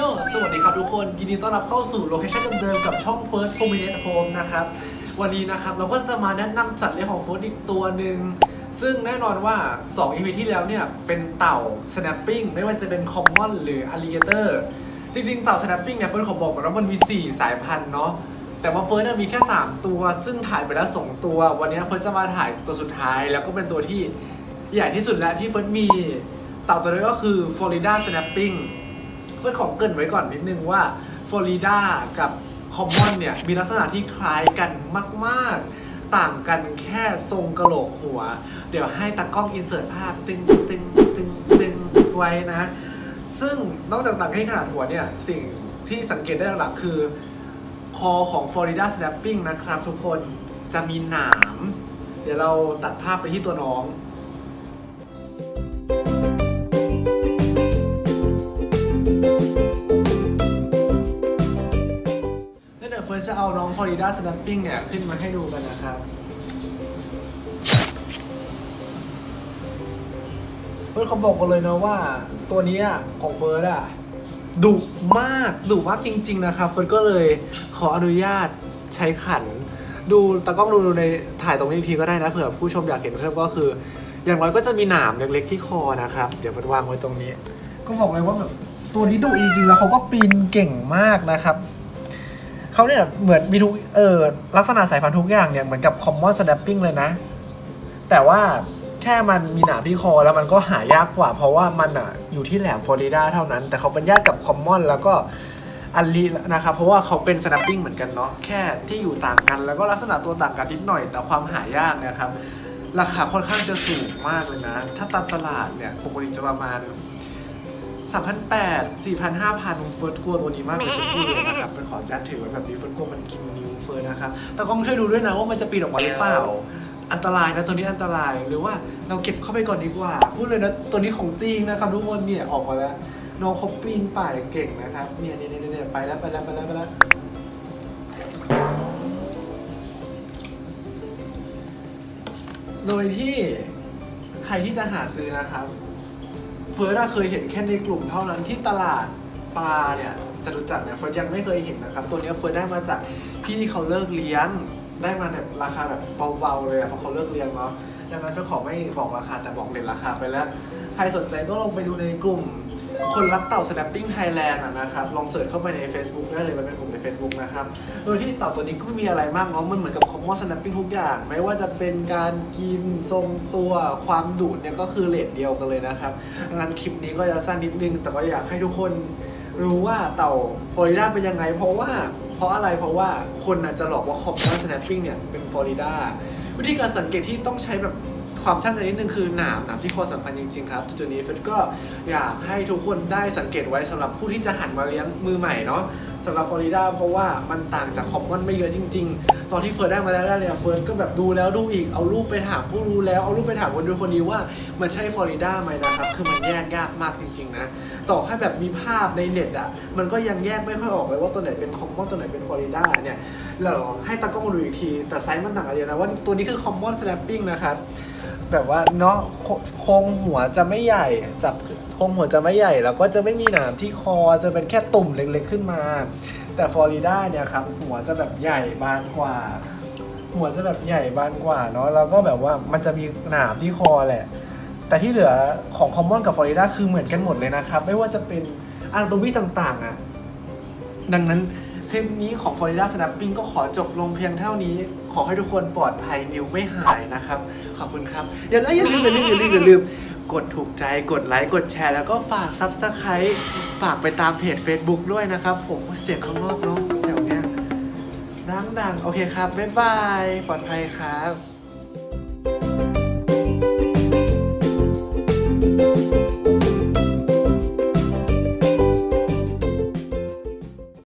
คน ยินดีต้อนรับเข้าสู่โลเคชั่นเดิมๆกับช่อง First Prominent Home นะครับ วันนี้นะครับเราก็จะมาแนะนำสัตว์เลี้ยงของ First อีกตัวหนึ่ง ซึ่งแน่นอนว่า 2 EP ที่แล้วเนี่ย เป็นเต่า snapping ไม่ว่าจะเป็น common หรือ alligator จริงๆ เต่า snapping เนี่ยเฟิร์สขอบอกก่อนว่ามันมี 4 สายพันธุ์เนาะแต่ว่าเฟิร์สมีแค่ 3 ตัว ซึ่งถ่ายไปแล้ว2ตัว วันนี้เฟิร์สจะมาถ่ายตัวสุดท้าย แล้วก็เป็นตัวที่ใหญ่ที่สุดแล้วที่เฟิร์สมี เต่าตัวนี้ก็คือ Florida snapping เฟิร์สของเกรินไว้ก่อนนิดนึงว่า Florida กับ Common เนี่ยมีลักษณะที่คล้ายกันมากๆ ต่างกันแค่ทรงกระโหลกหัว เดี๋ยวให้ตากล้องอินเสิร์ตภาพตึงตึงตึงตึงไว้นะ ซึ่งนอกจากต่างแค่ขนาดหัวเนี่ย สิ่งที่สังเกตได้หลักๆคือ คอของ Florida Snapping นะครับทุกคนจะมีหนาม เดี๋ยวเราตัดภาพไปที่ตัวน้อง ฟิร์สจะเอาน้อง Florida Snapping เนี่ยขึ้นมาให้ดูกันนะครับเฟิร์สเขาบอกกันเลยนะว่า ตัวนี้ของเฟิร์สอะดุมากดุมากจริง ๆ นะครับเฟิร์สก็เลยขออนุญาตใช้ขัน ดูตากล้องดูในถ่ายตรงนี้อีกทีก็ได้นะเผื่อผู้ชมอยากเห็นเพิ่มก็คือ อย่างน้อยก็จะมีหนามเล็กๆที่คอนะครับ เดี๋ยวเฟิร์สวางไว้ตรงนี้ ก็บอกเลยว่าแบบตัวนี้ดุจริงๆแล้วเขาก็ปีนเก่งมากนะครับ เขาเนี่ยเหมือนมีทุกเออลักษณะสายพันธุ์ทุกอย่างเนี่ยเหมือนกับ common snapping เลยนะ แต่ว่าแค่มันมีหนามที่คอแล้วมันก็หายากกว่า เพราะว่ามันอะอยู่ที่แหลมฟลอริดาเท่านั้น แต่เขาเป็นญาติกับ common แล้วก็อัลลีนะครับเพราะว่าเขาเป็น snapping เหมือนกันเนาะแค่ที่อยู่ต่างกัน แล้วก็ลักษณะตัวต่างกันนิดหน่อย แต่ความหายากนะครับ ราคาค่อนข้างจะสูงมากเลยนะ ถ้าตามตลาดเนี่ยปกติจะประมาณ 3 8 0 0 4 0 0 5,000เฟิร์สกลัวตัวนี้มากเลยเฟิร์สกลัวเลยนะครับเฟิร์สขออนุญาตถือไว้แบบนี้เฟิร์สกลัวมันกินนิ้วเฟิร์สนะครับแต่กล้องช่วยดูด้วยนะว่ามันจะปีนออกมาหรือเปล่า อันตรายนะตัวนี้อันตรายหรือว่าเราเก็บเข้าไปก่อนดีกว่า พูดเลยนะตัวนี้ของจริงนะครับทุกคนเนี่ยออกมาแล้วน้องเขาปีนป่ายเก่งนะครับเนี่ยเนี่ยเนี่ยไปแล้วไปแล้วไปแล้วไปแล้วโดยที่ใครที่จะหาซื้อนะครับ ฟิร์สเคยเห็นแค่ในกลุ่มเท่านั้นที่ตลาดปลาเนี่ยจะรู้จักเนี่ยเฟิร์สยังไม่เคยเห็นนะครับ ตัวนี้เฟิร์สได้มาจากพี่ที่เขาเลิกเลี้ยง ได้มาแบบราคาแบบเบาๆเลยอะเพราะเขาเลิกเลี้ยงเนาะดังนั้นเฟิร์สขอไม่บอกราคาแต่บอกเด็นราคาไปแล้ว ใครสนใจก็ลงไปดูในกลุ่ม คนรักเต่า snapping Thailand อะนะครับ ลองเสิร์ชเข้าไปใน Facebook ได้เลยมันเป็นกลุ่มใน Facebook นะครับ โดยที่เต่าตัวนี้ก็ไม่มีอะไรมากเนาะมันเหมือนกับ common snapping ทุกอย่าง ไม่ว่าจะเป็นการกินทรงตัวความดุเนี่ยก็คือเลทเดียวกันเลยนะครับดังนั้นคลิปนี้ก็จะสั้นนิดนึง แต่ก็อยากให้ทุกคนรู้ว่าเต่าฟลอริดาเป็นยังไง เพราะว่าเพราะอะไรเพราะว่าคนอาจจะหลอกว่า common snapping เนี่ยเป็นฟลอริดาวิธีการสังเกตที่ต้องใช้แบบ ความช่างใจนิดนึงคือหนามหนามที่คอสำคัญจริงๆครับจุดนี้เฟดก็อยากให้ทุกคนได้สังเกตไว้สำหรับผู้ที่จะหันมาเลี้ยงมือใหม่เนาะสำหรับฟลอริดาเพราะว่ามันต่างจากคอมมอนไม่เยอะจริง ๆ ตอนที่เฟิร์สได้มาแล้วเนี่ยเฟิร์สก็แบบดูแล้วดูอีกเอารูปไปถามผู้รู้แล้วเอารูปไปถามคนดูคนนี้ว่ามันใช่ฟลอริดาไหมนะครับคือมันแยกยากมากจริง ๆ นะ ต่อให้แบบมีภาพในเน็ตอะมันก็ยังแยกไม่ค่อยออกเลยว่าตัวไหนเป็นคอมมอนตัวไหนเป็นฟลอริดาเนี่ยเราให้ตากล้องมาดูอีกทีแต่ไซส์มันต่างกันเยอะนะว่าตัวนี้คือ common slapping นะครับ แบบว่าเนาะโคโครงหัวจะไม่ใหญ่จับโครงหัวจะไม่ใหญ่ แล้วก็จะไม่มีหนามที่คอจะเป็นแค่ตุ่มเล็กๆขึ้นมา แต่ฟลอริดาเนี่ยครับหัวจะแบบใหญ่บานกว่า หัวจะแบบใหญ่บานกว่าเนาะแล้วก็แบบว่ามันจะมีหนามที่คอแหละ แต่ที่เหลือของคอมมอนกับฟลอริดาคือเหมือนกันหมดเลยนะครับ ไม่ว่าจะเป็นอันโตมีต่างๆอะดังนั้น คลิปนี้ของ Florida Snapping ก็ขอจบลงเพียงเท่านี้ ขอให้ทุกคนปลอดภัยนิวไม่หายนะครับ ขอบคุณครับ อย่าลืมอย่าลืมอย่าลืมอย่าลืมอย่าลืมกดถูกใจกดไลค์กดแชร์ แล้วก็ฝาก Subscribe ฝากไปตามเพจ Facebook ด้วยนะครับ ผมเสียงข้างนอกเนาะแถวเนี้ยดังๆ โอเคครับ บ๊ายบาย ปลอดภัยครับ